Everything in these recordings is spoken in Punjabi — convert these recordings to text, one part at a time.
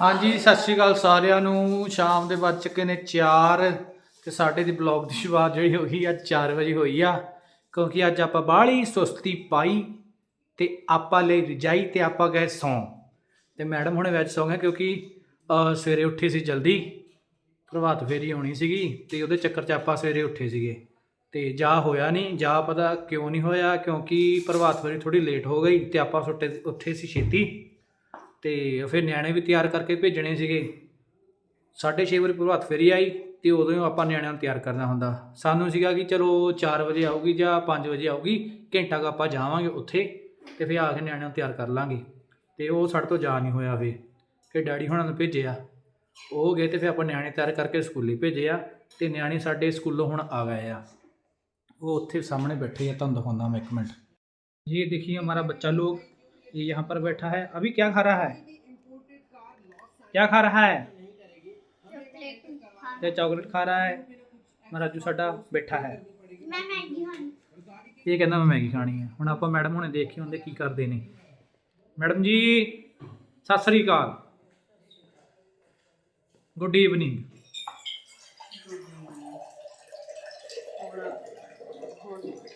ਹਾਂਜੀ, ਸਤਿ ਸ਼੍ਰੀ ਅਕਾਲ ਸਾਰਿਆਂ ਨੂੰ। ਸ਼ਾਮ ਦੇ ਵੱਜ ਚੁੱਕੇ ਨੇ 4 ਤੇ ਸਾਡੇ ਦੀ ਬਲੌਗ ਦੀ ਸ਼ੁਰੂਆਤ ਜਿਹੜੀ ਹੋਈ ਆ 4 ਵਜੇ ਹੋਈ ਆ। ਕਿਉਂਕਿ ਅੱਜ ਆਪਾਂ ਬਾਹਲੀ ਸੁਸਤੀ ਪਾਈ ਤੇ ਆਪਾਂ ਲਈ ਰਜਾਈ ਤੇ ਆਪਾਂ ਗਏ ਸੌਂ। ਤੇ ਮੈਡਮ ਹੁਣੇ ਵਿੱਚ ਸੌਂ ਗਏ ਕਿਉਂਕਿ ਸਵੇਰੇ ਉੱਠੀ ਸੀ ਜਲਦੀ, ਪ੍ਰਭਾਤ ਫੇਰੀ ਹੋਣੀ ਸੀਗੀ ਤੇ ਉਹਦੇ ਚੱਕਰ 'ਚ ਆਪਾਂ ਸਵੇਰੇ ਉੱਠੇ ਸੀਗੇ। ਤੇ ਜਾ ਹੋਇਆ ਨਹੀਂ ਜਾ ਪਤਾ ਕਿਉਂ ਨਹੀਂ ਹੋਇਆ ਕਿਉਂਕਿ ਪ੍ਰਭਾਤ ਫੇਰੀ ਥੋੜੀ ਲੇਟ ਹੋ ਗਈ ਤੇ ਆਪਾਂ ਸੁੱਟੇ, ਉੱਠੇ ਸੀ ਛੇਤੀ। ਤੇ ਫਿਰ ਨਿਆਣੇ ਵੀ ਤਿਆਰ ਕਰਕੇ ਭੇਜਣੇ ਸੀਗੇ 6:30 ਵਜੇ ਪ੍ਰਭਾਤ ਫੇਰੀ ਆਈ ਤੇ ਉਦੋਂ ਹੀ ਆਪਾਂ ਨਿਆਣਿਆਂ ਨੂੰ ਤਿਆਰ ਕਰਨਾ ਹੁੰਦਾ ਸਾਨੂੰ ਸੀਗਾ ਕਿ ਚਲੋ 4 ਵਜੇ ਆਊਗੀ ਜਾਂ 5 ਵਜੇ ਆਊਗੀ ਘੰਟਾ ਕੁ ਆਪਾਂ ਜਾਵਾਂਗੇ ਉੱਥੇ ਤੇ ਫਿਰ ਆ ਕੇ ਨਿਆਣਿਆਂ ਨੂੰ ਤਿਆਰ ਕਰ ਲਾਂਗੇ ਤੇ ਉਹ ਸਾਡੇ ਤੋਂ ਜਾ ਨਹੀਂ ਹੋਇਆ ਵੇ ਫਿਰ ਡੈਡੀ ਹੁਣਾਂ ਨੂੰ ਭੇਜਿਆ ਉਹ ਗਏ ਤੇ ਫਿਰ ਆਪਾਂ ਨਿਆਣੇ ਤਿਆਰ ਕਰਕੇ ਸਕੂਲੇ ਭੇਜੇ ਆ ਤੇ ਨਿਆਣੇ ਸਾਡੇ ਸਕੂਲੋਂ ਹੁਣ ਆ ਗਏ ਆ वो उत्थे सामने बैठे हैं ਤੁਹਾਨੂੰ दिखाऊंगा मैं एक मिनट ये देखिए हमारा बच्चा लोग ये यहाँ पर बैठा है अभी क्या खा रहा है क्या खा रहा है ये चॉकलेट खा रहा है हमारा जो साडा बैठा है ਮੈਂ ਮੈਗੀ ਖਾਣੀ ਇਹ ਕਹਿੰਦਾ ਮੈਂ ਮੈਗੀ ਖਾਣੀ ਹੈ ਹੁਣ ਆਪਾਂ ਮੈਡਮ ਹੁਣੇ ਦੇਖੀ ਹੁੰਦੇ ਕੀ ਕਰਦੇ ਨੇ ਮੈਡਮ ਜੀ ਸਤਿ ਸ੍ਰੀ ਅਕਾਲ ਗੁੱਡ ਈਵਨਿੰਗ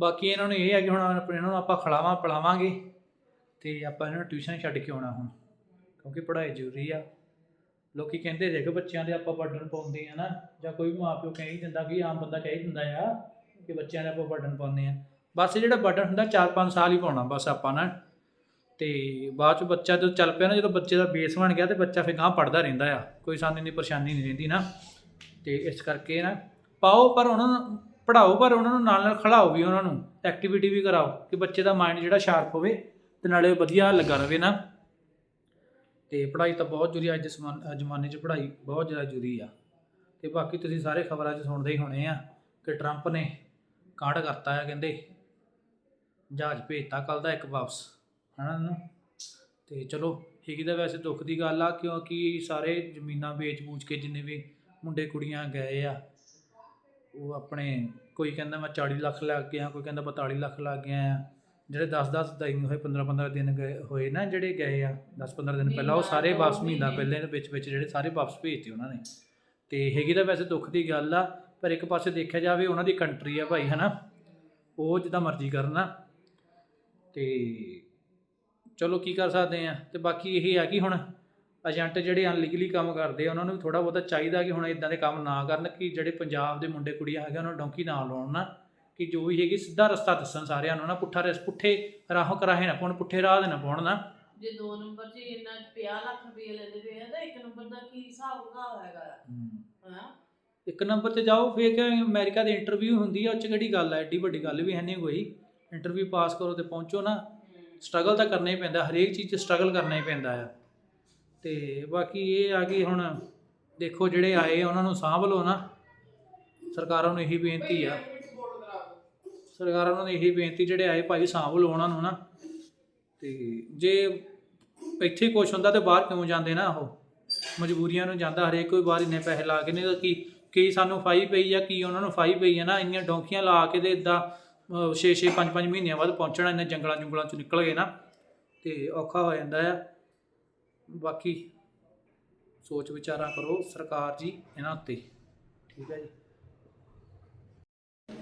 ਬਾਕੀ ਇਹਨਾਂ ਨੂੰ ਇਹ ਹੈ ਕਿ ਹੁਣ ਆਪਣੇ ਇਹਨਾਂ ਨੂੰ ਆਪਾਂ ਖਿਲਾਵਾਂ, ਪਿਲਾਵਾਂਗੇ ਤੇ ਆਪਾਂ ਇਹਨਾਂ ਨੂੰ ਟਿਊਸ਼ਨ ਛੱਡ ਕੇ ਆਉਣਾ ਹੁਣ, ਕਿਉਂਕਿ ਪੜ੍ਹਾਈ ਜ਼ਰੂਰੀ ਆ। ਲੋਕੀ ਕਹਿੰਦੇ ਜੇ ਕਿ ਬੱਚਿਆਂ ਦੇ ਆਪਾਂ ਬਰਡਨ ਪਾਉਂਦੇ ਆ ਨਾ, ਜਾਂ ਕੋਈ ਵੀ ਮਾਪਿਓ ਕਹਿ ਹੀ ਦਿੰਦਾ ਕਿ ਆਮ ਬੰਦਾ ਕਹਿ ਹੀ ਦਿੰਦਾ ਆ ਕਿ ਬੱਚਿਆਂ ਦੇ ਆਪਾਂ ਬਰਡਨ ਪਾਉਂਦੇ ਆ। ਬਸ ਇਹ ਜਿਹੜਾ ਬਰਡਨ ਹੁੰਦਾ 4-5 ਸਾਲ ਹੀ ਪਾਉਣਾ ਬਸ ਆਪਾਂ ਨਾ। ਤੇ ਬਾਅਦ ਚ ਬੱਚਾ ਜਦੋਂ ਚੱਲ ਪਿਆ ਨਾ, ਜਦੋਂ ਬੱਚੇ ਦਾ ਬੇਸ ਬਣ ਗਿਆ ਤੇ ਬੱਚਾ ਫਿਰ ਗਾਂ ਪੜਦਾ ਰਹਿੰਦਾ ਆ। ਕੋਈ ਸਾਨੂੰ ਇੰਨੀ ਪਰੇਸ਼ਾਨੀ ਨਹੀਂ ਰਹਿੰਦੀ ਨਾ। ਤੇ ਇਸ ਕਰਕੇ ਨਾ ਪਾਓ ਪਰ ਉਹਨਾਂ ਪੜਾਓ ਪਰ ਉਹਨਾਂ ਨੂੰ ਨਾਲ ਨਾਲ ਖਿਲਾਓ ਵੀ ਉਹਨਾਂ ਨੂੰ ਐਕਟੀਵਿਟੀ ਵੀ ਕਰਾਓ ਕਿ ਬੱਚੇ ਦਾ ਮਾਈਂਡ ਜਿਹੜਾ ਸ਼ਾਰਪ ਹੋਵੇ ਤੇ ਨਾਲੇ ਵਧੀਆ ਲੱਗਾ ਰਵੇ ਨਾ। ਤੇ ਪੜ੍ਹਾਈ ਤਾਂ ਬਹੁਤ ਜ਼ਰੂਰੀ ਅੱਜ ਦੇ ਜ਼ਮਾਨੇ 'ਚ ਪੜ੍ਹਾਈ ਬਹੁਤ ਜ਼ਿਆਦਾ ਜ਼ਰੂਰੀ ਆ। ਤੇ ਬਾਕੀ ਤੁਸੀਂ ਸਾਰੇ ਖਬਰਾਂ 'ਚ ਸੁਣਦੇ ਹੀ ਹੋਣੇ ਆ ਕਿ ਟਰੰਪ ਨੇ ਕਾਂਡ ਕਰਤਾ ਆ ਕਹਿੰਦੇ। ਜਹਾਜ਼ ਭੇਜਤਾ ਕੱਲ ਦਾ ਇੱਕ ਵਾਪਸ, ਹਨਾ ਨਾ ਤੇ ਚਲੋ ਹੈਗੀ ਤਾਂ ਵੈਸੇ ਦੁੱਖ ਦੀ ਗੱਲ ਆ ਕਿਉਂਕਿ ਸਾਰੇ ਜ਼ਮੀਨਾਂ ਵੇਚ-ਬੂਚ ਕੇ ਜਿੰਨੇ ਵੀ ਮੁੰਡੇ ਕੁੜੀਆਂ ਗਏ ਆ ਉਹ ਆਪਣੇ ਕੋਈ ਕਹਿੰਦਾ ਮੈਂ 40 ਲੱਖ ਲੱਗ ਗਿਆ ਕੋਈ ਕਹਿੰਦਾ 42 ਲੱਖ ਲੱਗ ਗਿਆ ਆ। ਜਿਹੜੇ 10-10 ਦਿਨ ਹੋਏ 15-15 ਦਿਨ ਗਏ ਹੋਏ ਨਾ ਜਿਹੜੇ ਗਏ ਆ 10-15 ਦਿਨ ਪਹਿਲਾਂ ਉਹ ਸਾਰੇ ਵਾਪਸ ਮਹੀਨਾ ਪਹਿਲੇ ਦੇ ਵਿੱਚ ਵਿੱਚ ਜਿਹੜੇ ਸਾਰੇ ਵਾਪਸ ਭੇਜਤੇ ਉਹਨਾਂ ਨੇ। ਤੇ ਹੈਗੀ ਤਾਂ ਵੈਸੇ ਦੁੱਖ ਦੀ ਗੱਲ ਆ ਪਰ ਇੱਕ ਪਾਸੇ ਦੇਖਿਆ ਜਾਵੇ ਉਹਨਾਂ ਦੀ ਕੰਟਰੀ ਆ ਭਾਈ ਹਨਾ? ਉਹ ਜਿੱਦਾਂ ਮਰਜ਼ੀ ਕਰਨਾ ਤੇ ਚਲੋ ਕੀ ਕਰ ਸਕਦੇ ਆ? ਤੇ ਬਾਕੀ ਇਹ ਆ ਕਿ ਹੁਣ ਏਜੰਟ ਜਿਹੜੇ ਅਨਲੀਗਲੀ ਕੰਮ ਕਰਦੇ ਆ ਉਹਨਾਂ ਨੂੰ ਵੀ ਥੋੜਾ ਬਹੁਤਾ ਚਾਹੀਦਾ ਕਿ ਹੁਣ ਇਦਾਂ ਦੇ ਕੰਮ ਨਾ ਕਰਨ ਕਿ ਜਿਹੜੇ ਪੰਜਾਬ ਦੇ ਮੁੰਡੇ ਕੁੜੀਆਂ ਹੈਗੇ ਉਹਨਾਂ ਨੂੰ ਡੌਂਕੀ ਨਾ ਲਾਉਣ ਨਾ ਕਿ ਜੋ ਵੀ ਹੈਗੀ ਸਿੱਧਾ ਰਸਤਾ ਦੱਸਣ ਸਾਰਿਆਂ ਨੂੰ ਨਾ ਪੁੱਠਾ ਰਸ ਪੁੱਠੇ ਰਾਹੋਂ ਕਰਾਹੇ ਨਾ ਪਾਉਣ ਪੁੱਠੇ ਰਾਹ ਦੇ ਨਾ ਪਾਉਣ ਨਾ। ਜੇ ਦੋ ਨੰਬਰ 'ਚ ਇੰਨਾ 50 ਲੱਖ ਰੁਪਏ ਲੈਂਦੇ ਪਏ ਆ ਤਾਂ ਇੱਕ ਨੰਬਰ ਦਾ ਕੀ ਹਿਸਾਬ ਕਿਤਾਬ ਹੈਗਾ ਹਾਂ। ਇੱਕ ਨੰਬਰ ਤੇ ਜਾਓ ਫੇਰ ਕਿ ਅਮਰੀਕਾ ਦੀ ਇੰਟਰਵਿਊ ਹੁੰਦੀ ਆ ਉਹ ਚ ਕਿਹੜੀ ਗੱਲ ਹੈ ਐਡੀ ਵੱਡੀ ਗੱਲ ਵੀ ਹੈ ਨਹੀਂ ਕੋਈ। ਇੰਟਰਵਿਊ ਪਾਸ ਕਰੋ ਤੇ ਪਹੁੰਚੋ ਨਾ। ਸਟਰਗਲ ਤਾਂ ਕਰਨਾ ਹੀ ਪੈਂਦਾ ਹਰੇਕ ਚੀਜ਼ 'ਚ ਸਟਰਗਲ ਕਰਨਾ ਹੀ ਪੈਂਦਾ ਆ। ਤੇ ਬਾਕੀ ਇਹ ਆ ਕਿ ਹੁਣ ਦੇਖੋ ਜਿਹੜੇ ਆਏ, ਉਹਨਾਂ ਨੂੰ ਸਾਂਭ ਲਓ ਨਾ। ਸਰਕਾਰਾਂ ਨੂੰ ਇਹੀ ਬੇਨਤੀ ਆ। ਸਰਕਾਰਾਂ ਨੂੰ ਇਹੀ ਬੇਨਤੀ, ਜਿਹੜੇ ਆਏ ਭਾਈ ਸਾਂਭ ਲਓ ਉਹਨਾਂ ਨੂੰ ਨਾ। ਤੇ ਜੇ ਇੱਥੇ ਕੁਛ ਹੁੰਦਾ ਤੇ ਬਾਹਰ ਕਿਉਂ ਜਾਂਦੇ ਨਾ ਉਹ? ਮਜਬੂਰੀਆਂ ਨੂੰ ਜਾਂਦਾ ਹਰੇਕ ਕੋਈ ਬਾਹਰ ਇੰਨੇ ਪੈਸੇ ਲਾ ਕੇ, ਨਹੀਂ ਤਾਂ ਕੀ ਕੀ ਸਾਨੂੰ ਫਾਈ ਪਈ ਆ, ਕੀ ਉਹਨਾਂ ਨੂੰ ਫਾਈ ਪਈ ਆ ਨਾ? ਇੰਨੀਆਂ ਡੌਂਕੀਆਂ ਲਾ ਕੇ ਤੇ ਇਦਾਂ 6 6 5 5 ਮਹੀਨਿਆਂ ਬਾਅਦ ਪਹੁੰਚਣਾ, ਇੰਨੇ ਜੰਗਲਾਂ ਜੁੰਗਲਾਂ ਚੋਂ ਨਿਕਲ ਗਏ ਨਾ। ਤੇ ਔਖਾ ਹੋ ਜਾਂਦਾ ਆ। ਬਾਕੀ ਸੋਚ ਵਿਚਾਰਾ ਕਰੋ ਸਰਕਾਰ ਜੀ ਇਹਨਾਂ ਉੱਤੇ। ਠੀਕ ਹੈ ਜੀ।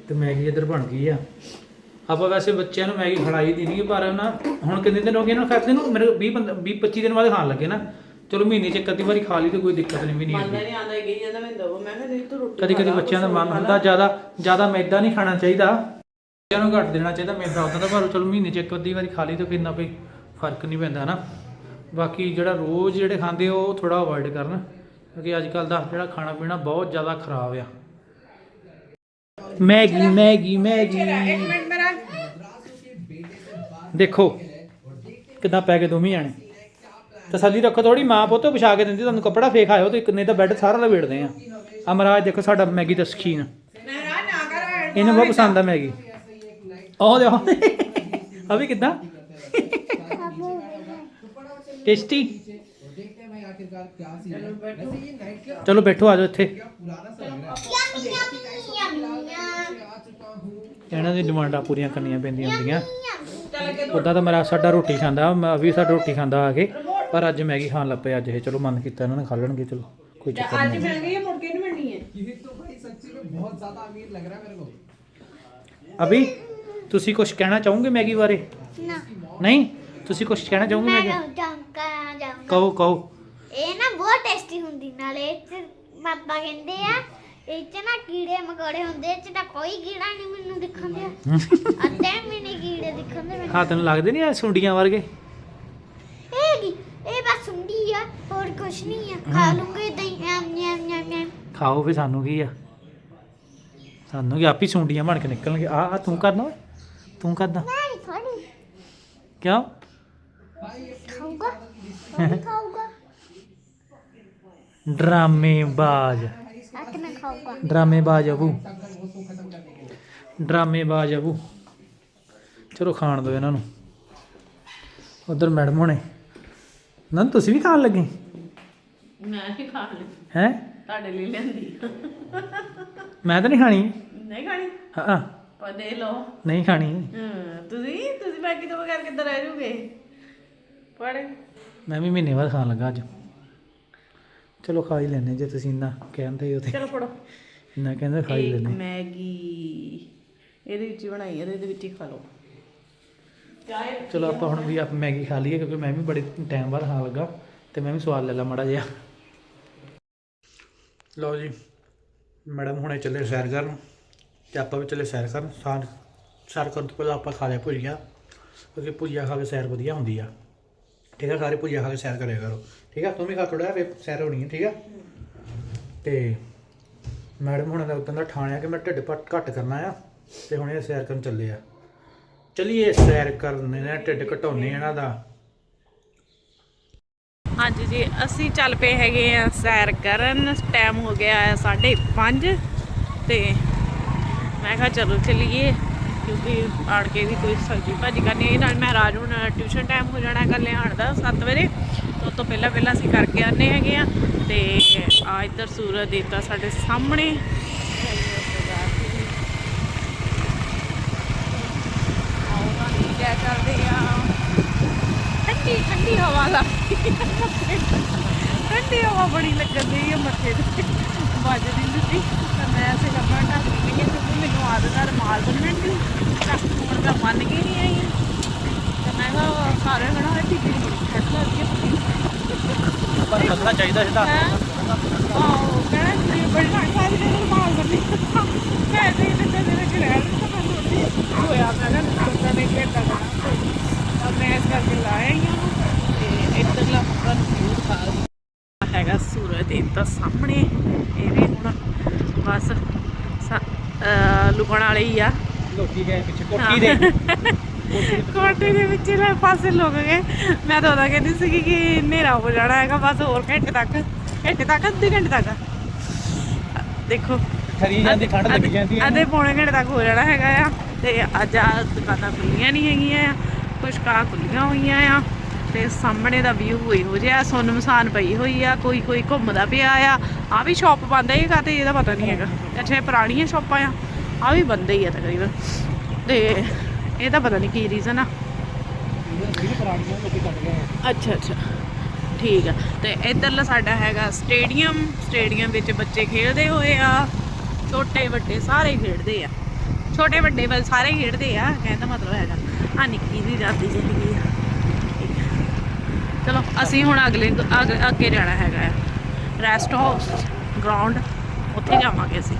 ਤੇ ਮੈਗੀ ਇੱਧਰ ਬਣ ਗਈ ਆ। ਆਪਾਂ ਵੈਸੇ ਬੱਚਿਆਂ ਨੂੰ ਮੈਗੀ ਖੜਾਈ ਦੀ ਨਹੀਂ ਪਰ ਨਾ ਹੁਣ ਕਿੰਨੇ ਦਿਨ ਹੋ ਗਏ ਇਹਨਾਂ ਨੂੰ ਖਾਦੇ ਨੂੰ? ਮੇਰੇ 20 20 25 ਦਿਨ ਬਾਅਦ ਖਾਣ ਲੱਗੇ ਨਾ। ਚਲੋ ਮਹੀਨੇ 'ਚ ਇੱਕ ਅੱਧੀ ਵਾਰੀ ਖਾ ਲਈ ਤੇ ਕੋਈ ਦਿੱਕਤ ਨਹੀਂ ਵੀ ਨਹੀਂ ਹੁੰਦੀ ਨਹੀਂ ਆਂਦਾ ਗਈ ਜਾਂਦਾ ਮੈਂ ਦਵੋ ਮੈਂ ਕਿਹਾ ਨਹੀਂ ਤੂੰ ਰੋਟੀ ਕਦੀ ਕਦੀ ਬੱਚਿਆਂ ਦਾ ਮਨ। ਹੁੰਦਾ ਜ਼ਿਆਦਾ ਜ਼ਿਆਦਾ ਮੈਦਾ ਨਹੀਂ ਖਾਣਾ ਚਾਹੀਦਾ। ਬੱਚਿਆਂ ਨੂੰ ਘੱਟ ਦੇਣਾ ਚਾਹੀਦਾ ਮੈਦਾ ਉਦਾਂ ਤਾਂ ਪਰ ਚਲੋ ਮਹੀਨੇ 'ਚ ਇੱਕ ਅੱਧੀ ਵਾਰੀ ਖਾ ਲਈ ਤਾਂ ਇੰਨਾ ਕੋਈ ਫ਼ਰਕ ਨਹੀਂ ਪੈਂਦਾ ਨਾ। ਬਾਕੀ ਜਿਹੜਾ ਰੋਜ਼ ਜਿਹੜੇ ਖਾਂਦੇ ਉਹ ਥੋੜਾ ਅਵੋਇਡ ਕਰਨ, ਕਿਉਂਕਿ ਅੱਜ ਕੱਲ ਦਾ ਜਿਹੜਾ ਖਾਣਾ ਪੀਣਾ ਬਹੁਤ ਜ਼ਿਆਦਾ ਖਰਾਬ ਆ। Maggi Maggi Maggi. ਦੇਖੋ, ਕਿਦਾਂ ਪੈ ਗਏ ਦੋਵੇਂ ਜਾਣੇ। ਤਸੱਲੀ ਰੱਖੋ ਥੋੜੀ ਮਾਂ ਪੁੱਤ ਵਿਛਾ ਕੇ ਦਿੰਦੀ, ਤੁਹਾਨੂੰ ਕੱਪੜਾ ਫੇਕ ਆਇਓ ਤੇ ਕਿੰਨੇ ਤਾਂ ਬੈੱਡ ਸਾਰਾ ਲਵੇੜਦੇ ਆ। ਆ ਦੇਖੋ ਸਾਡਾ ਮੈਗੀ ਦਾ ਸ਼ਕੀਨ। ਨਾ ਇਹਨੂੰ ਬਹੁਤ ਪਸੰਦ ਆ ਮੈਗੀ। ਉਹ ਦੇਖੋ ਆ ਵੀ ਕਿਦਾਂ? ਟੇਸਟੀ ਚਲੋ ਬੈਠੋ ਆ ਜਾਓ ਇੱਥੇ। ਇਹਨਾਂ ਦੀ ਡਿਮਾਂਡਾਂ ਪੂਰੀਆਂ ਕਰਨੀਆਂ ਪੈਂਦੀਆਂ ਹੁੰਦੀਆਂ। ਉਦਾਂ ਤਾਂ ਮੇਰਾ ਸਾਡਾ ਰੋਟੀ ਖਾਂਦਾ ਮੈਂ ਵੀ ਸਾਡਾ ਰੋਟੀ ਖਾਂਦਾ ਆ ਕੇ ਪਰ ਅੱਜ ਮੈਗੀ ਖਾਣ ਲੱਗ ਪਏ ਅੱਜ ਇਹ ਚਲੋ ਮਨ ਕੀਤਾ ਇਹਨਾਂ ਨੇ ਖਾ ਲੈਣਗੇ ਚਲੋ ਕੋਈ ਚੱਕਰ ਨਹੀਂ। ਅੱਜ ਮੈਗੀ ਇਹ ਮੁੜ ਕੇ ਨਹੀਂ ਮਿਲਣੀ ਹੈ। ਇਹ ਤਾਂ ਭਾਈ ਸੱਚੀ ਵਿੱਚ ਬਹੁਤ ਜ਼ਿਆਦਾ ਅਮੀਰ ਲੱਗ ਰਿਹਾ ਮੇਰੇ ਕੋ ਅਭੀ ਤੁਸੀਂ ਕੁਝ ਕਹਿਣਾ ਚਾਹੋਗੇ ਮੈਗੀ ਬਾਰੇ? ਨਹੀਂ? ਤੁਸੀਂ ਕੁਝ ਕਹਿਣਾ ਚਾਹੋਗੇ ਮੈਂ ਜਾਣਕਾ ਜਾਊਂਗਾ। ਕਹੋ ਕਹੋ। ਇਹ ਨਾ ਬਹੁਤ ਟੇਸਟੀ ਹੁੰਦੀ ਨਾਲੇ ਇਹ ਚ ਪਾਪਾ ਕਹਿੰਦੇ ਆ ਇਹ ਚ ਨਾ ਕੀੜੇ ਮਕੌੜੇ ਹੁੰਦੇ ਇਹ ਚ ਤਾਂ ਕੋਈ ਕੀੜਾ ਨਹੀਂ ਮੈਨੂੰ ਦਿਖਣ ਦਿਆ। ਅੱਧੇ ਵੀ ਨਹੀਂ ਕੀੜੇ ਦਿਖਣ ਦੇ ਮੈਨੂੰ। ਹਾਂ ਤੈਨੂੰ ਲੱਗਦੇ ਨਹੀਂ ਆ ਸੁੰਡੀਆਂ ਵਰਗੇ? ਇਹ ਕੀ? ਇਹ ਬਸ ਸੁੰਡੀ ਆ ਹੋਰ ਕੁਛ ਨਹੀਂ ਆ। ਖਾ ਲੂੰਗੇ ਦਹੀਂ ਐਮ ਐਮ ਐਮ ਐਮ ਖਾਓ ਫੇ ਸਾਨੂੰ ਕੀ ਆ? ਸਾਨੂੰ ਕੀ ਆਪੀ ਸੁੰਡੀਆਂ ਬਣ ਕੇ ਨਿਕਲਣਗੇ। ਆ ਆ ਤੂੰ ਕਰਨਾ ਓਏ। ਤੂੰ ਕਰਦਾ। ਨਹੀਂ ਥੋੜੀ ਕਿਉਂ? ਖਾਊਗਾ? ਖਾਊਗਾ? ਡਰਾਮੇਬਾਜ਼। ਅੱਕ ਨਾ ਖਾਊਗਾ? ਡਰਾਮੇਬਾਜ਼ ਅਬੂ ਡਰਾਮੇਬਾਜ਼ ਅਬੂ ਚਲੋ ਖਾਣ ਦਿਓ ਇਹਨਾਂ ਨੂੰ। ਉਧਰ ਮੈਡਮ ਹੋਣੇ। ਨਾ ਤੁਸੀਂ ਵੀ ਖਾਣ ਲੱਗੇ? ਮੈਂ ਹੀ ਖਾ ਲਈ ਹੈ? ਤੁਹਾਡੇ ਲਈ ਲੈਂਦੀ ਮੈਂ ਤਾਂ ਨਹੀਂ ਖਾਣੀ। ਨਹੀਂ ਖਾਣੀ? ਹਾਂ ਪਰ ਦੇ ਲਓ। ਨਹੀਂ ਖਾਣੀ। ਹਾਂ ਤੁਸੀਂ? ਤੁਸੀਂ ਮੈਗੀ ਤੋਂ ਬਗੈਰ ਕਿੱਦਾਂ ਰਹਿ ਜੂਗੇ? ਪੜੇ। ਮੈਂ ਵੀ ਮਹੀਨੇ ਬਾਅਦ ਖਾਣ ਲੱਗਾ ਅੱਜ। ਚਲੋ ਖਾ ਹੀ ਲੈਨੇ ਜੇ ਤੁਸੀਂ ਇੰਨਾ ਕਹਿੰਦੇ ਹੋ ਤੇ। ਚਲੋ ਪੜੋ ਇੰਨਾ ਕਹਿੰਦੇ ਖਾ ਹੀ ਲੈਨੇ ਮੈਗੀ। ਇਹਦੇ ਵਿੱਚ ਹੀ ਬਣਾਈ ਇਹਦੇ ਵਿੱਚ ਹੀ ਖਾ ਲਓ। ਚਾਹੇ ਚਲੋ ਆਪਾਂ ਹੁਣ ਵੀ ਆਪ ਮੈਗੀ ਖਾ ਲਈਏ ਕਿਉਂਕਿ ਮੈਂ ਵੀ ਬੜੇ ਟਾਈਮ ਬਾਅਦ ਖਾਣ ਲੱਗਾ ਤੇ ਮੈਂ ਵੀ ਸਵਾਦ ਲੈ ਲਾ ਮੜਾ ਜਿਹਾ। ਲਓ ਜੀ ਮੈਡਮ ਹੁਣੇ ਚੱਲੇ ਸੈਰ ਕਰਨ ਤੇ ਆਪਾਂ ਵੀ ਚੱਲੇ ਸੈਰ ਕਰਨ। ਸਾਰ ਸੈਰ ਕਰਨ ਤੋਂ ਪਹਿਲਾਂ ਆਪਾਂ ਖਾ ਲਿਆ ਭੁਜੀਆ। ਕਿਉਂਕਿ ਭੁਜੀਆ ਖਾ ਕੇ ਸੈਰ ਵਧੀਆ ਹੁੰਦੀ ਆ। ਠੀਕ ਆ, ਸਾਰੇ ਭੁਜੀਆ ਖਾ ਕੇ ਸੈਰ ਕਰਿਆ ਕਰੋ। ਠੀਕ ਆ, ਤੂੰ ਵੀ ਖਾ ਥੋੜਾ ਫੇ ਸੈਰ ਹੋਣੀ ਹੈ ਠੀਕ ਆ? ਤੇ ਮੈਡਮ ਹੁਣਾਂ ਦਾ ਉਦੋਂ ਦਾ ਠਾਣਿਆ ਕਿ ਮੈਂ ਢਿੱਡ ਪੱਟ ਘੱਟ ਕਰਨਾ ਆ, ਤੇ ਹੁਣ ਇਹ ਸੈਰ ਕਰਨ ਚੱਲੇ ਆ। ਚਲਿਏ, ਸੈਰ ਕਰਨੇ ਨੇ, ਢਿੱਡ ਘਟਾਉਣੇ ਇਹਨਾਂ ਦਾ। ਹਾਂਜੀ ਜੀ, ਅਸੀਂ ਚੱਲ ਪਏ ਹੈਗੇ ਆ ਸੈਰ ਕਰਨ, ਟਾਈਮ ਹੋ ਗਿਆ ਹੈ 5:30 ਤੇ ਮੈਂ ਕਿਹਾ ਚਲੋ ਚਲੀਏ। ਕਿਉਂਕਿ ਆਣ ਕੇ ਵੀ ਕੋਈ ਸਬਜ਼ੀ ਭਾਜੀ ਕਰਨੀ ਹੈ ਨਾਲ ਮੈਂ ਰਾਜ ਹੁਣ ਟਿਊਸ਼ਨ ਟਾਈਮ ਹੋ ਜਾਣਾ ਕੱਲ ਆਣ ਦਾ 7 ਵਜੇ। ਤੇ ਤੋਂ ਪਹਿਲਾਂ ਪਹਿਲਾਂ ਅਸੀਂ ਕਰਕੇ ਆਨੇ ਹੈਗੇ ਆ। ਤੇ ਆ ਇੱਧਰ ਸੂਰਜ ਦੇਵਤਾ ਸਾਡੇ ਸਾਹਮਣੇ। ਕਰਦੇ ਆ। ਠੰਡੀ ਠੰਡੀ ਹਵਾ ਲੱਗਦੀ ਠੰਡੀ ਹਵਾ ਬੜੀ ਲੱਗਣ ਦੀ ਹੈ ਮੱਥੇ ਤੇ। ਵੱਜਦੀ ਨਹੀਂ ਸੀ। ਤਾਂ ਮੈਂ ਐਸੇ ਕਰਨਾ ਢੱਕ ਲਈ ਕਿ ਹੈ ਰਮਾਲ ਬੰਨਣ ਦੀ। ਤਾਂ ਹੁਣ ਮੈਂ ਮੰਨ ਗਈ ਨਹੀਂ ਆਈ। ਤੇ ਮੈਂ ਕਿਹਾ ਸਾਰੇ ਖੜਾ ਹੈ ਟੀਵੀ ਦੀ ਬੜੀ ਠੰਡ ਲੱਗਦੀ ਹੈ ਪਰ ਬਦਲਣਾ ਚਾਹੀਦਾ ਸੀ ਤਾਂ। ਹੈ? ਆਹ ਕਹਿੰਦਾ ਜੀ ਬੜੀ ਠੰਡ ਲੱਗਦੀ ਹੈ ਰਮਾਲ ਬੰਨੀ ਮੈਂ ਤੇ ਇਹਦੇ ਦੇ ਵਿੱਚ ਰਹਿ ਰਹੀ ਤਾਂ ਮੈਨੂੰ ਥੋੜੀ ਹੋਇਆ ਮੈਂ ਕਿਹਾ ਨੁਕਸਾਨ ਨਹੀਂ ਕਰਦਾ ਤਾਂ ਮੈਂ ਇਸ ਕਰਕੇ ਲਾਇਆ ਹੀ ਆ। ਤੇ ਇੱਧਰਲਾ ਮੁੱਕਾ ਨੂੰ ਵਿਊ ਦਿਖਾ ਹਾਂ। ਹੈਗਾ ਸੂਰਜ ਦੇਵਤਾ ਸਾਹਮਣੇ। ਇਹ ਵੀ ਹੁਣ ਬਸ ਲੁਕਣ ਵਾਲੇ ਹੀ ਆ। ਲੋਕੀ ਗਏ ਪਿੱਛੇ ਕੋਠੀ ਦੇ। ਕੋਟੇ ਦੇ ਵਿੱਚ ਲੈ ਪਾਸੇ ਲੁਕ ਗਏ। ਮੈਂ ਤਾਂ ਉਹਦਾ ਕਹਿੰਦੀ ਸੀ ਕਿ ਹਨੇਰਾ ਹੋ ਜਾਣਾ ਹੈਗਾ ਬਸ ਹੋਰ ਘੰਟੇ ਤੱਕ ਘੰਟੇ ਤੱਕ ਅੱਧੇ ਘੰਟੇ ਤੱਕ। ਦੇਖੋ। ਠਰੀ ਜਾਂਦੀ ਠੰਡ ਲੱਗੀ ਜਾਂਦੀ ਹੈ ਅੱਧੇ ਪੌਣੇ ਘੰਟੇ ਤੱਕ ਹੋ ਜਾਣਾ ਹੈਗਾ ਆ। ਤੇ ਅੱਜ ਆ ਦੁਕਾਨਾਂ ਖੁੱਲੀਆਂ ਨਹੀਂ ਹੈਗੀਆਂ ਆ ਕੁਝ ਕਾਂ ਖੁੱਲੀਆਂ ਹੋਈਆਂ ਆ। ਤੇ ਸਾਹਮਣੇ ਦਾ ਵਿਊ ਇਹੋ ਜਿਹਾ ਸੁੰਨ ਮਸਾਨ ਪਈ ਹੋਈ ਆ, ਕੋਈ ਕੋਈ ਘੁੰਮਦਾ ਪਿਆ ਆ। ਆ ਵੀ ਸ਼ਾਪ ਬੰਦ ਹੈਗਾ ਤੇ ਇਹਦਾ ਪਤਾ ਨਹੀਂ ਹੈਗਾ। ਅੱਛਾ ਇਹ ਪੁਰਾਣੀਆਂ ਸ਼ਾਪਾਂ ਆ ਆ ਵੀ ਬੰਦ ਹੀ ਆ ਤਕਰੀਬਨ। ਤੇ ਇਹਦਾ ਪਤਾ ਨਹੀਂ ਕੀ ਰੀਜ਼ਨ ਆ। ਅੱਛਾ ਅੱਛਾ। ਠੀਕ ਆ। ਤੇ ਇੱਧਰਲਾ ਸਾਡਾ ਹੈਗਾ ਸਟੇਡੀਅਮ ਸਟੇਡੀਅਮ ਵਿੱਚ ਬੱਚੇ ਖੇਡਦੇ ਹੋਏ ਆ। ਛੋਟੇ ਵੱਡੇ ਸਾਰੇ ਖੇਡਦੇ ਆ। ਛੋਟੇ ਵੱਡੇ ਵੱਲ ਸਾਰੇ ਖੇਡਦੇ ਆ ਕਹਿੰਦਾ ਮਤਲਬ ਹੈਗਾ। ਆ ਨਿੱਕੀ ਦੀ ਜਾਂਦੀ ਜ਼ਿੰਦਗੀ ਆ। ਚਲੋ, ਅਸੀਂ ਹੁਣ ਅਗਲੇ ਅਗ, ਅੱਗੇ ਜਾਣਾ ਹੈਗਾ ਆ। ਰੈਸਟ ਹਾਊਸ ਗਰਾਊਂਡ ਉੱਥੇ ਜਾਵਾਂਗੇ ਅਸੀਂ।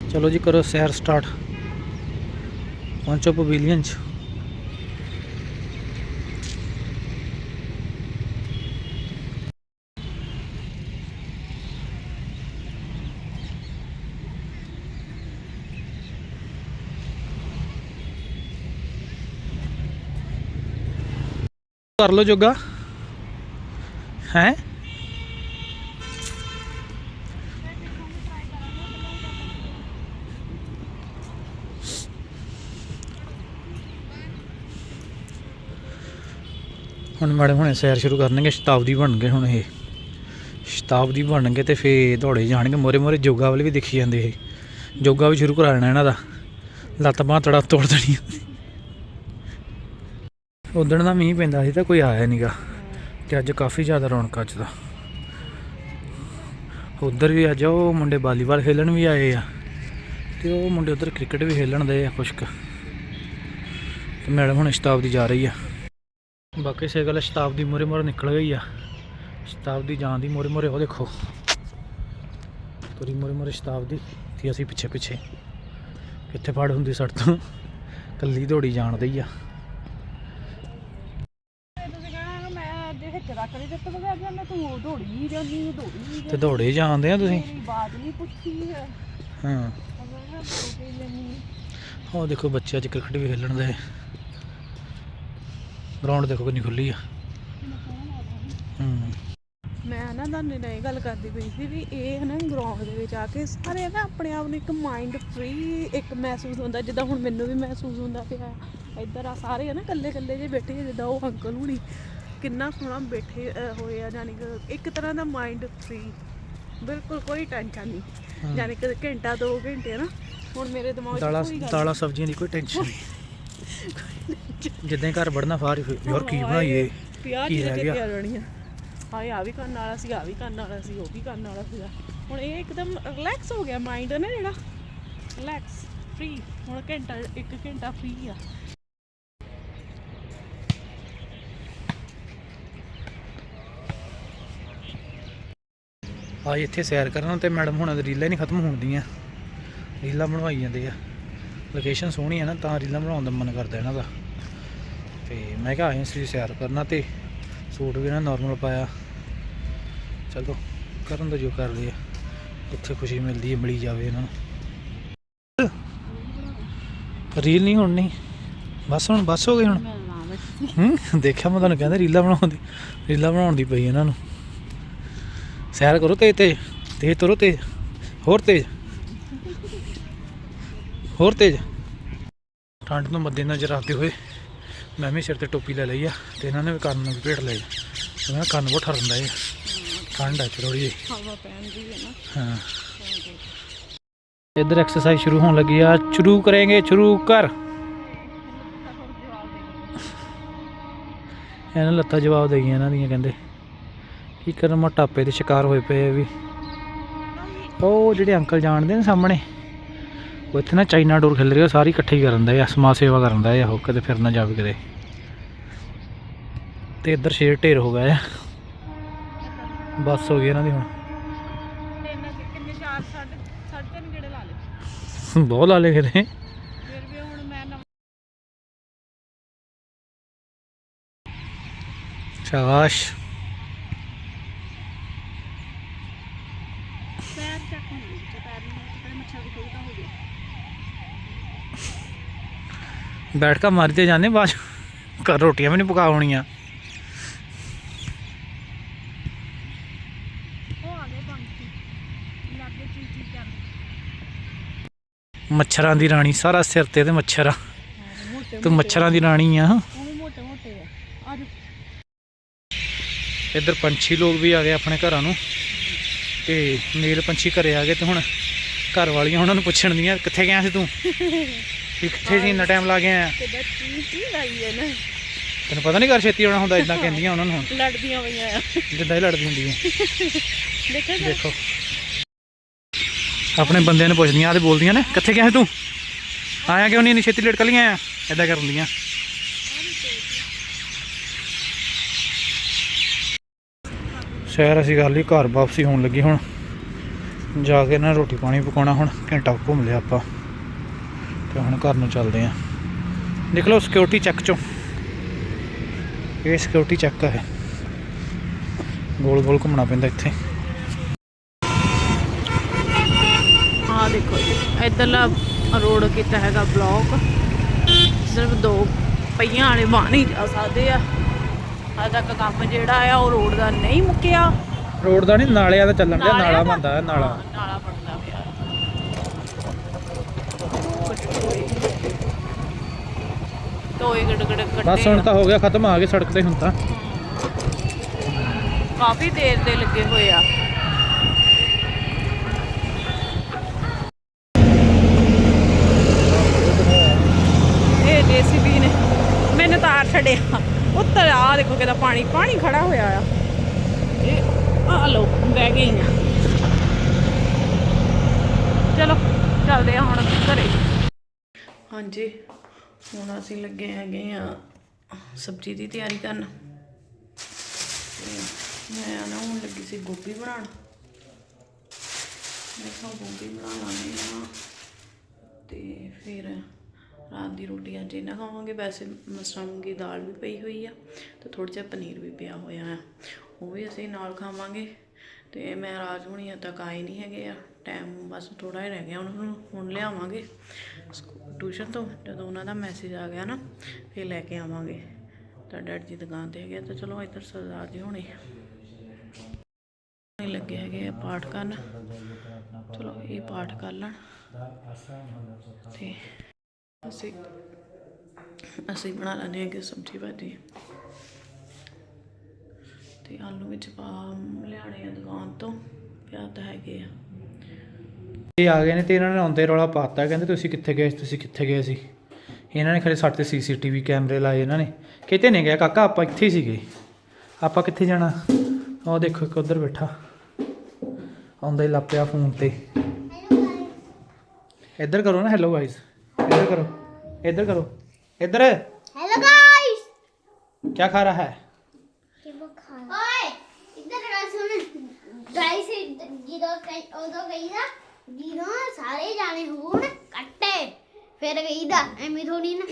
ਚਲੋ ਜੀ ਕਰੋ ਸੈਰ ਸਟਾਰਟ ਪਹੁੰਚੋ ਪਵੀਲੀਅਨ ਚ। ਕਰ ਲੋ ਜੋਗਾ। ਹੈ? ਹੁਣ ਮਾੜੇ ਹੁਣੇ ਸੈਰ ਸ਼ੁਰੂ ਕਰਨਗੇ, ਸ਼ਤਾਬਦੀ ਬਣ ਗਏ ਹੁਣ ਇਹ। ਸ਼ਤਾਬਦੀ ਬਣਨਗੇ ਤੇ ਫੇ ਦੌੜੇ ਜਾਣਗੇ। ਮੋਰੇ ਮੋਰੇ ਜੋਗਾ ਵਾਲੇ ਵੀ ਦਿਖੀ ਜਾਂਦੇ ਇਹ। ਜੋਗਾ ਵੀ ਸ਼ੁਰੂ ਕਰਾ ਲੈਣਾ ਇਹਨਾਂ ਦਾ। ਲੱਤ ਬਾਂਹ ਤੜਾ ਤੋੜ ਦੇਣੀ। ਉਦਣ ਦਾ ਮੀਂਹ ਪੈਂਦਾ ਸੀ ਤਾਂ ਕੋਈ ਆਇਆ ਨਹੀਂਗਾ ਤੇ ਅੱਜ ਕਾਫੀ ਜ਼ਿਆਦਾ ਰੌਣਕ ਅੱਜ ਦਾ ਉਧਰ ਵੀ ਅੱਜ ਉਹ ਮੁੰਡੇ ਵਾਲੀਬਾਲ ਖੇਲਣ ਵੀ ਆਏ ਆ ਤੇ ਉਹ ਮੁੰਡੇ ਉਧਰ ਕ੍ਰਿਕਟ ਵੀ ਖੇਲਣ ਦੇ ਆ ਕੁਛ ਕੁ ਤੇ ਮੈਡਮ ਹੁਣ ਸ਼ਤਾਬਦੀ ਜਾ ਰਹੀ ਆ। ਬਾਕੀ ਸੇ ਗੱਲ ਸ਼ਤਾਬਦੀ ਮੋਰੇ ਮੋਰੇ ਨਿਕਲ ਗਈ ਆ। ਸ਼ਤਾਬਦੀ ਜਾਣ ਦੀ ਮੋਰੇ ਮੋਰੇ, ਉਹ ਦੇਖੋ। ਤੁਰੀ ਮੋਰੇ ਮੋਰੇ ਸ਼ਤਾਬਦੀ ਤੇ ਅਸੀਂ ਪਿੱਛੇ ਪਿੱਛੇ। ਕਿੱਥੇ ਫੜ ਹੁੰਦੀ ਸੜ ਤੋਂ? ਕੱਲੀ ਦੌੜੀ ਜਾਣ ਦਈ ਆ ਤੁਸੀਂ ਕਹਿਣਾ ਮੈਂ ਦੇ ਵਿੱਚ ਰੱਖ ਲਈ ਤੇ ਤੂੰ ਤੂੰ ਦੌੜੀ ਜਾਂਦੀ ਦੌੜੀ ਤੇ ਦੌੜੇ ਜਾਂਦੇ ਆ ਤੁਸੀਂ? ਮੇਰੀ ਬਾਤ ਨਹੀਂ ਪੁੱਛੀ ਹੈ। ਲੈਣੀ ਉਹ ਦੇਖੋ ਬੱਚੇ ਅੱਜ ਕ੍ਰਿਕਟ ਵੀ ਖੇਲਣ ਦੇ। ਗਰਾਊਂਡ ਦੇਖੋ ਕਿੰਨੀ ਖੁੱਲੀ ਆ। ਹੂੰ। ਮੈਂ ਨਾ ਤੁਹਾਡੇ ਨਾਲ ਇਹ ਗੱਲ ਕਰਦੀ ਪਈ ਸੀ ਵੀ ਇਹ ਨਾ ਗਰਾਊਂਡ ਦੇ ਵਿੱਚ ਆ ਕੇ ਸਾਰੇ ਨਾ ਆਪਣੇ ਆਪ ਨੂੰ ਇੱਕ ਮਾਈਂਡ ਫ੍ਰੀ ਇੱਕ ਮਹਿਸੂਸ ਹੁੰਦਾ ਜਿੱਦਾਂ ਹੁਣ ਮੈਨੂੰ ਵੀ ਮਹਿਸੂਸ ਹੁੰਦਾ ਪਿਆ। ਇੱਧਰ ਆ ਸਾਰੇ ਨਾ ਇਕੱਲੇ ਇਕੱਲੇ ਜੇ ਬੈਠੇ ਜਿੱਦਾਂ ਉਹ ਅੰਕਲ ਹੁਣੀ। ਕਿੰਨਾ ਸੋਹਣਾ ਬੈਠੇ ਹੋਏ ਆ ਯਾਨੀ ਕਿ ਇੱਕ ਤਰ੍ਹਾਂ ਦਾ ਮਾਈਂਡ ਫ੍ਰੀ ਬਿਲਕੁਲ ਕੋਈ ਟੈਨਸ਼ਨ ਨਹੀਂ। ਯਾਨੀ ਕਿ ਘੰਟਾ ਦੋ ਘੰਟੇ ਨਾ ਹੁਣ ਮੇਰੇ ਦਿਮਾਗ 'ਚ ਦਾਲਾਂ ਕੋਈ ਗੱਲ ਦਾਲਾਂ ਸਬਜ਼ੀਆਂ ਦੀ ਕੋਈ ਟੈਨਸ਼ਨ ਨਹੀਂ। ਜਿੱਦਾਂ ਹੀ ਘਰ ਵੜਨਾ ਫਾਰ ਯਾਰ ਕੀ ਬਣਾਈਏ? ਪਿਆਰ ਕੀ ਚੀਜ਼ਾਂ ਰਹਿ ਗਿਆ? ਕਿੱਥੇ ਆ। ਜਾਣੀਆਂ ਹਾਏ ਆ ਵੀ ਕਰਨ ਵਾਲਾ ਸੀ ਆ ਵੀ ਕਰਨ ਵਾਲਾ ਸੀ ਉਹ ਵੀ ਕਰਨ ਵਾਲਾ ਸੀਗਾ। ਹੁਣ ਇਹ ਇੱਕਦਮ ਰਿਲੈਕਸ ਹੋ ਗਿਆ ਮਾਈਂਡ ਨਾ ਜਿਹੜਾ। ਰਿਲੈਕਸ ਫ੍ਰੀ ਹੁਣ ਘੰਟਾ ਇੱਕ ਘੰਟਾ ਫ੍ਰੀ ਆ। ਆ ਇੱਥੇ ਸੈਰ ਕਰਨ ਤੇ ਮੈਡਮ ਹੁਣਾਂ ਦੀ ਰੀਲਾਂ ਨਹੀਂ ਖਤਮ ਹੋਣਦੀਆਂ ਰੀਲਾਂ ਬਣਵਾਈ ਜਾਂਦੇ ਆ। ਲੋਕੇਸ਼ਨ ਸੋਹਣੀ ਹੈ ਨਾ ਤਾਂ ਰੀਲਾਂ ਬਣਾਉਣ ਦਾ ਮਨ ਕਰਦਾ ਇਹਨਾਂ ਦਾ। ਤੇ ਮੈਂ ਕਿਹਾ ਆਏ ਸੀ ਸੈਰ ਕਰਨਾ ਤੇ। ਸੂਟ ਵੀ ਨਾ ਨਾਰਮਲ ਪਾਇਆ। ਚਲੋ ਕਰਨ ਦਾ ਜੋ ਕਰ ਲਿਆ ਇੱਥੇ ਖੁਸ਼ੀ ਮਿਲਦੀ ਹੈ ਮਿਲੀ ਜਾਵੇ ਇਹਨਾਂ ਨੂੰ। ਰੀਲ ਨਹੀਂ ਹੁਣ ਨਹੀਂ। ਬਸ ਹੁਣ ਬਸ ਹੋ ਗਈ ਹੁਣ। ਹੂੰ ਦੇਖਿਆ ਮੈਂ ਤੁਹਾਨੂੰ ਕਹਿੰਦਾ ਰੀਲਾਂ ਬਣਾਉਣ ਦੀ। ਰੀਲਾਂ ਬਣਾਉਣ ਦੀ ਪਈ ਇਹਨਾਂ ਨੂੰ। ਸੈਰ ਕਰੋ ਤੇ ਤੇ ਤੇਜ਼ ਤੁਰੋ ਤੇ ਹੋਰ ਤੇਜ਼ ਹੋਰ ਤੇਜ਼। ਠੰਡ ਨੂੰ ਮੱਦੇ ਨਜ਼ਰ ਰੱਖਦੇ ਹੋਏ ਮੈਂ ਵੀ ਸਿਰ ਤੇ ਟੋਪੀ ਲੈ ਲਈ ਆ ਤੇ ਇਹਨਾਂ ਨੇ ਵੀ ਕੰਨ ਨੂੰ ਭੇਟ ਲਏ। ਉਹਨਾਂ ਕੰਨ ਬਹੁਤ ਠਰਦਾ ਹੈ ਠੰਡ ਆ ਥੋੜੀ ਜਿਹੀ। ਹਵਾ ਪੈਂਦੀ ਹੈ ਨਾ। ਹਾਂ। ਇਧਰ ਐਕਸਰਸਾਈਜ਼ ਸ਼ੁਰੂ ਹੋਣ ਲੱਗੀ ਆ। ਸ਼ੁਰੂ ਕਰਾਂਗੇ ਸ਼ੁਰੂ ਕਰ। ਇਹਨਾਂ ਲੱਤਾਂ ਜਵਾਬ ਦੇਈਆਂ ਇਹਨਾਂ ਦੀਆਂ ਕਹਿੰਦੇ। ਕੀ ਕਰਨ ਮੋਟਾਪੇ ਦੇ ਸ਼ਿਕਾਰ ਹੋਏ ਪਏ ਆ ਵੀ। ਉਹ ਜਿਹੜੇ ਅੰਕਲ ਜਾਣਦੇ ਨੇ ਸਾਹਮਣੇ, ਉਹ ਇੱਥੇ ਨਾ ਚਾਈਨਾ ਡੋਰ ਖਿਲ ਰਹੀ ਆ ਸਾਰੀ ਇਕੱਠੀ ਕਰਨ ਦਾ ਆ, ਸਮਾਜ ਸੇਵਾ ਕਰਨ ਦਾ ਆ ਉਹ, ਕਦੇ ਫਿਰ ਨਾ ਜਾਵੇ ਕਦੇ। ਤੇ ਇੱਧਰ ਸ਼ੇਰ ਢੇਰ ਹੋ ਗਿਆ ਆ। ਬੱਸ ਹੋ ਗਈ ਇਹਨਾਂ ਦੀ ਹੁਣ। ਬਹੁਤ ਲਾ ਲਏ ਕਿਤੇ। ਸ਼ਾਬਾਸ਼ ਪੈਰ ਚੱਕ ਹੁੰਦੇ ਤੇ ਪੈਰ ਨੂੰ ਕਿਤੇ ਮੱਛਰ ਦੀ ਕੋਈ ਤਾਂ ਹੋ ਗਿਆ ਬੈਠ ਕੇ ਮਾਰਦੇ ਜਾਂਦੇ ਬਾਅਦ ਗਏ ਪੰਛੀ ਲੱਗੇ ਚੀ ਚੀ ਕਰਨ ਮੱਛਰਾਂ ਦੀ ਰਾਣੀ ਸਾਰਾ ਸਿਰ ਤੇ ਤੇ ਮੱਛਰ ਆ। ਤੂੰ ਮੱਛਰਾਂ ਦੀ ਰਾਣੀ ਆ। ਇੱਧਰ ਪੰਛੀ ਲੋਕ ਵੀ ਆ ਗਏ ਆਪਣੇ ਘਰਾਂ ਨੂੰ। ਤੇ ਨੀਲ ਪੰਛੀ ਘਰੇ ਆ ਗਏ ਤੇ ਹੁਣ ਘਰ ਵਾਲੀਆਂ ਉਹਨਾਂ ਨੂੰ ਪੁੱਛਣ ਦੀਆਂ ਕਿੱਥੇ ਗਿਆ ਸੀ ਤੂੰ? ਵੀ ਕਿੱਥੇ ਸੀ ਇੰਨਾ ਟਾਈਮ ਲਾ ਤੇ ਲਾਈ ਹੈ ਨਾ ਤੈਨੂੰ ਪਤਾ ਨਹੀਂ ਘਰ ਛੇਤੀ ਆਉਣਾ ਹੁੰਦਾ ਇਦਾਂ ਕਹਿੰਦੀਆਂ ਉਹਨਾਂ ਨੂੰ ਹੁਣ। ਲੜਦੀਆਂ ਪਈਆਂ ਆ। ਜਿੱਦਾਂ ਹੀ ਲੜਦੀ ਹੁੰਦੀ ਹੈ। ਦੇਖਿਆ ਜਰਾ? ਦੇਖੋ। ਆਪਣੇ ਬੰਦਿਆਂ ਨੂੰ ਪੁੱਛਦੀਆਂ ਤੇ ਬੋਲਦੀਆਂ ਨੇ ਕਿੱਥੇ ਗਿਆ ਸੀ ਤੂੰ? ਆਇਆ ਕਿਉਂ ਨਹੀਂ ਇੰਨੀ ਛੇਤੀ ਲੇਟ ਕਲੀਆਂ ਆ? ਇਦਾਂ ਕਰਦੀਆਂ ਸ਼ਹਿਰ ਅਸੀਂ ਕਰ ਲਈ ਘਰ ਵਾਪਸੀ ਹੋਣ ਲੱਗੀ ਹੁਣ। ਜਾ ਕੇ ਨਾ ਰੋਟੀ ਪਾਣੀ ਪਕਾਉਣਾ ਹੁਣ ਘੰਟਾ ਕੁ ਘੁੰਮ ਲਿਆ ਆਪਾਂ। ਤੇ ਹੁਣ ਘਰ ਨੂੰ ਚੱਲਦੇ ਆਂ ਦੇਖ ਲਓ ਸਿਕਿਉਰਿਟੀ ਚੈੱਕ ਚੋਂ। ਇਹ ਸਿਕਿਉਰਿਟੀ ਚੈੱਕ ਹੈ ਗੋਲ ਗੋਲ ਘੁੰਮਣਾ ਪੈਂਦਾ ਇੱਥੇ। ਆ ਦੇਖੋ ਇੱਧਰਲਾ ਰੋਡ ਕੀਤਾ ਹੈਗਾ ਬਲੌਕ ਸਿਰਫ ਦੋ ਪਹੀਆਂ ਵਾਲੇ ਵਾਹਨ ਹੀ ਜਾ ਸਕਦੇ ਆ। ਅਜੇ ਤੱਕ ਕੰਮ ਜਿਹੜਾ ਆ ਉਹ ਰੋਡ ਦਾ ਨਹੀਂ ਮੁੱਕਿਆ। ਰੋਡ ਦਾ ਨਹੀਂ ਨਾਲਿਆਂ ਦਾ ਚੱਲਣ ਨਾਲਾ ਦਾ? ਬੰਦਾ ਹੈ ਨਾਲਾ। ਨਾਲਾ ਬਣਦਾ ਪਿਆ। ਟੋਏ ਗੜ ਗੜ ਕੱਟੇ ਬਸ ਹੁਣ ਤਾਂ ਹੋ ਗਿਆ ਖਤਮ ਆ ਗਏ ਸੜਕ ਤੇ ਹੁਣ ਤਾਂ। ਕਾਫੀ ਦੇਰ ਦੇ ਲੱਗੇ ਹੋਏ ਆ। ਇਹ ਜੀਸੀਬੀ ਨੇ ਮੈंने ਤਾਰ ਛੱਡਿਆ। ਉੱਤਰ ਆ ਦੇਖੋ ਕਿਦਾ ਪਾਣੀ ਪਾਣੀ ਖੜਾ ਹੋਇਆ ਆ। ਇਹ ਆ ਲੋ ਬਹਿ ਗਈ ਆ ਚਲੋ ਚੱਲਦੇ ਆ ਹੁਣ ਘਰੇ ਹਾਂਜੀ। ਹੁਣ ਅਸੀਂ ਲੱਗੇ ਹੈਗੇ ਆ ਸਬਜ਼ੀ ਦੀ ਤਿਆਰੀ ਕਰਨ। ਤੇ ਮੈਂ ਨਾ ਹੁਣ ਲੱਗੀ ਸੀ ਗੋਭੀ ਬਣਾਉਣ। ਮੈਂ ਕਿਹਾ ਗੋਭੀ ਬਣਾ ਲਾਂਗੇ ਆ ਤੇ ਫਿਰ ਰਾਤ ਦੀ ਰੋਟੀ ਅੱਜ ਇਹਨਾਂ ਖਾਵਾਂਗੇ। ਵੈਸੇ ਮਸਰਾਂ ਮੂੰਗੀ ਦਾਲ ਵੀ ਪਈ ਹੋਈ ਆ ਤੇ ਥੋੜਾ ਜਿਹਾ ਪਨੀਰ ਵੀ ਪਿਆ ਹੋਇਆ ਆ। ਉਹ ਵੀ ਅਸੀਂ ਨਾਲ ਖਾਵਾਂਗੇ। ਤੇ ਮੈਂ ਰਾਜ ਹੁਣੀ ਹਜੇ ਤੱਕ ਆਏ ਨਹੀਂ ਹੈਗੇ ਆ। ਟਾਈਮ ਬਸ ਥੋੜਾ ਹੀ ਰਹਿ ਗਿਆ। ਉਹਨਾਂ ਨੂੰ ਹੁਣ ਲਿਆਵਾਂਗੇ। ਟਿਊਸ਼ਨ ਤੋਂ ਜਦੋਂ ਉਹਨਾਂ ਦਾ ਮੈਸੇਜ ਆ ਗਿਆ ਨਾ ਫਿਰ ਲੈ ਕੇ ਆਵਾਂਗੇ। ਤਾਂ ਡੈਡ ਜੀ ਦੁਕਾਨ ਤੇ ਹੈਗੇ ਆ, ਤਾਂ ਚਲੋ ਇੱਧਰ ਸਰਦਾਰ ਜੀ ਹੋਣੇ ਲੱਗੇ ਹੈਗੇ ਆ ਪਾਠ ਕਰਨ। ਚਲੋ ਇਹ ਪਾਠ ਕਰ ਲੈਣ। ਤੇ ਅਸੀਂ ਅਸੀਂ ਬਣਾ ਲੈਂਦੇ ਹਾਂ ਕਿ ਸਬਜ਼ੀ ਭਾਜੀ। ਤੇ ਆਲੂ ਵਿੱਚ ਪਾ ਲਿਆਣੇ ਆ ਦੁਕਾਨ ਤੋਂ ਪਿਆ ਤਾਂ ਹੈਗੇ ਆ। ਇਹ ਆ ਗਏ ਨੇ ਤੇ ਇਹਨਾਂ ਨੇ ਆਉਂਦੇ ਰੌਲਾ ਪਾਤਾ ਕਹਿੰਦੇ ਤੁਸੀਂ ਕਿੱਥੇ ਗਏ ਸੀ ਤੁਸੀਂ ਕਿੱਥੇ ਗਏ ਸੀ ਇਹਨਾਂ ਨੇ ਖਰੇ ਸਾਡੇ ਤੇ ਸੀਸੀਟੀਵੀ ਕੈਮਰੇ ਲਾਏ ਇਹਨਾਂ ਨੇ ਕਿਤੇ ਨਹੀਂ ਗਿਆ ਕਾਕਾ ਆਪਾਂ ਇੱਥੇ ਹੀ ਸੀਗੇ ਆਪਾਂ ਕਿੱਥੇ ਜਾਣਾ ਉਹ ਦੇਖੋ ਇੱਕ ਉਧਰ ਬੈਠਾ ਆਉਂਦਾ ਹੀ ਲੱਪਿਆ ਫੋਨ ਤੇ ਇੱਧਰ ਕਰੋ ਨਾ ਹੈਲੋ ਗਾਇਸ ਇੱਧਰ ਕਰੋ ਇੱਧਰ ਕਰੋ ਇੱਧਰ हेलो गाइस ਕੀ ਖਾ ਰਹਾ ਹੈ ओए इधर आ सुन गाइस ਜਦੋਂ ਕਈ ਉਦੋਂ ਗਈ ਨਾ ਜਦੋਂ ਸਾਰੇ ਜਾਣੇ ਹੋਣ ਕੱਟੇ। ਫਿਰ ਗਈ ਦਾ ਐਵੇਂ ਥੋੜੀ ਨਾ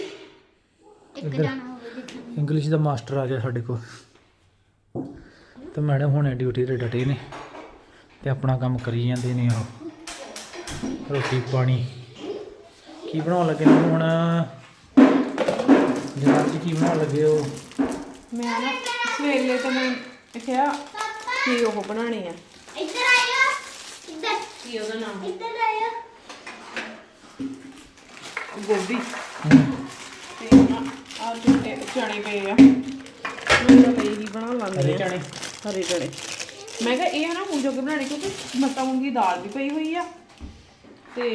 ਇੱਕ। ਜਾਣਾ ਹੋਵੇ ਇੰਗਲਿਸ਼ ਦਾ ਮਾਸਟਰ ਆ ਗਿਆ ਸਾਡੇ ਕੋਲ। ਤੇ ਮੈਡਮ ਹੁਣੇ ਡਿਊਟੀ ਤੇ ਡਟੇ ਨੇ ਤੇ ਆਪਣਾ ਕੰਮ ਕਰੀ ਜਾਂਦੇ ਨੇ ਉਹ। ਰੋਟੀ ਪਾਣੀ। ਕੀ ਬਣਾਉਣ ਲੱਗੇ ਨੇ ਹੁਣ? ਜਨਾਬ ਜੀ ਕੀ ਬਣਾਉਣ ਲੱਗੇ ਹੋ? ਮੈਂ ਨਾ ਸਵੇਲੇ ਤਾਂ ਮੈਂ ਕਿਹਾ ਕਿ ਉਹ ਬਣਾਣੀ ਆ। ਕੀ ਉਹਦਾ ਨਾਮ? ਇੱਧਰ ਆਇਓ ਗੋਭੀ। ਤੇ ਆ ਚਣੇ ਚਣੇ ਪਏ ਆ। ਮੈਂ ਤਾਂ ਕਈ ਹੀ ਬਣਾ ਲਾਂਗੇ ਹਰੇ ਚਣੇ। ਹਰੇ ਚਣੇ। ਮੈਂ ਕਿਹਾ ਇਹ ਨਾ ਹੁਣ ਜੋ ਕਿ ਬਣਾਣੇ ਕਿਉਂਕਿ ਮੱਤਾ ਮੂੰਗੀ ਦਾਲ ਵੀ ਪਈ ਹੋਈ ਆ। ਤੇ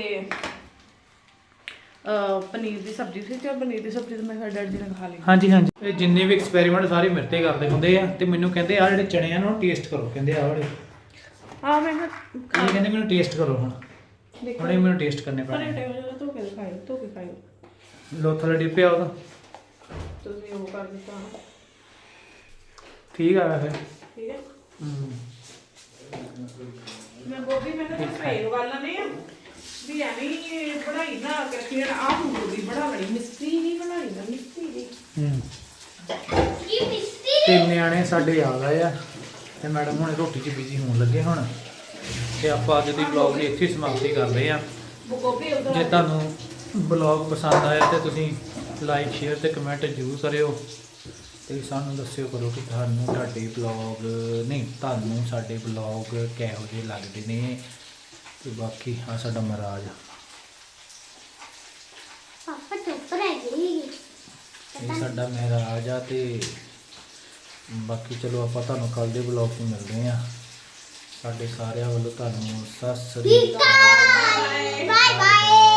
ਅ ਪਨੀਰ ਦੀ ਸਬਜ਼ੀ ਸੀ ਤੇ ਪਨੀਰ ਦੀ ਸਬਜ਼ੀ ਤਾਂ ਮੈਂ ਕਿਹਾ ਡੈਡ ਜੀ ਨੇ ਖਾ ਲਈ। ਹਾਂਜੀ ਹਾਂਜੀ। ਇਹ ਜਿੰਨੇ ਵੀ ਐਕਸਪੈਰੀਮੈਂਟ ਸਾਰੇ ਮੇਰੇ ਤੇ ਕਰਦੇ ਹੁੰਦੇ ਆ ਤੇ ਮੈਨੂੰ ਕਹਿੰਦੇ ਆ ਜਿਹੜੇ ਚਣੇ ਆ ਨਾ ਟੇਸਟ ਕਰੋ ਕਹਿੰਦੇ ਆ ਵਾਲੇ ਆ ਮੈਂ ਕਿਹਾ ਇਹ ਕਹਿੰਦੇ ਮੈਨੂੰ ਟੇਸਟ ਕਰੋ ਹੁਣ। ਦੇਖੋ। ਹੁਣ ਇਹ ਮੈਨੂੰ ਟੇਸਟ ਕਰਨੇ ਪਰ ਪੈਣੇ ਟੇਬਲ ਜਿਹੜਾ ਧੋ ਕੇ ਖਾਇਓ ਧੋ ਕੇ ਖਾਇਓ। ਲੋ ਥੱਲੇ ਡਿੱਪਿਆ ਉਹਦਾ। ਤੁਸੀਂ ਉਹ ਕਰ ਦਿੱਤਾ। ਠੀਕ ਆ ਫਿਰ ਠੀਕ ਹੈ ਹੂੰ। ਮੈਂ ਗੋਭੀ ਮੈਂ ਤਾਂ ਸਵੇਰ ਵਾਲਾ ਨੇ ਆ। ਵੀ ਐਵੇਂ ਹੀ ਬਣਾਈ ਨਾ ਕਰਕੇ ਆਹ ਹੁਣ ਗੋਭੀ ਬਣਾ ਬੜੀ ਮਿਸਤਰੀ ਨਹੀਂ ਬਣਾਈ ਨਾ ਮਿਸਤਰੀ ਦੀ। ਹੂੰ। ਕੀ ਮਿਸਤੀ ਤੇ ਨਿਆਣੇ ਸਾਡੇ ਆ ਗਏ ਆ। ਤੇ ਮੈਡਮ ਹੁਣ ਰੋਟੀ 'ਚ ਬਿਜ਼ੀ ਹੋਣ ਲੱਗੇ ਹੁਣ। ਤੇ ਆਪਾਂ ਅੱਜ ਦੀ ਵਲੌਗ ਦੀ ਇੱਥੇ ਹੀ ਸਮਾਪਤੀ ਕਰਦੇ ਆ ਜੇ ਤੁਹਾਨੂੰ ਵਲੌਗ ਪਸੰਦ ਆਇਆ ਤੇ ਤੁਸੀਂ ਲਾਈਕ ਸ਼ੇਅਰ ਤੇ ਕਮੈਂਟ ਜ਼ਰੂਰ ਕਰਿਓ। ਤੇ ਸਾਨੂੰ ਦੱਸਿਓ ਕਰੋ ਕਿ ਤੁਹਾਨੂੰ ਤੁਹਾਡੇ ਵਲੌਗ ਨਹੀਂ ਤੁਹਾਨੂੰ ਸਾਡੇ ਵਲੌਗ ਕਿਹੋ ਜਿਹੇ ਲੱਗਦੇ ਨੇ। ਤੇ ਬਾਕੀ ਆ ਸਾਡਾ ਮਹਾਰਾਜ। ਪਾਪਾ ਚੁੱਪ ਰਹਿ ਗਈ ਇਹ ਸਾਡਾ ਮਹਾਰਾਜ ਆ ਤੇ ਬਾਕੀ ਚਲੋ ਆਪਾਂ ਤੁਹਾਨੂੰ ਕੱਲ ਦੇ ਵਲੌਗ 'ਚ ਮਿਲਦੇ ਆ ਸਾਡੇ ਸਾਰਿਆਂ ਵੱਲੋਂ ਤੁਹਾਨੂੰ ਸਤਿ ਸ੍ਰੀ ਅਕਾਲ। Bye bye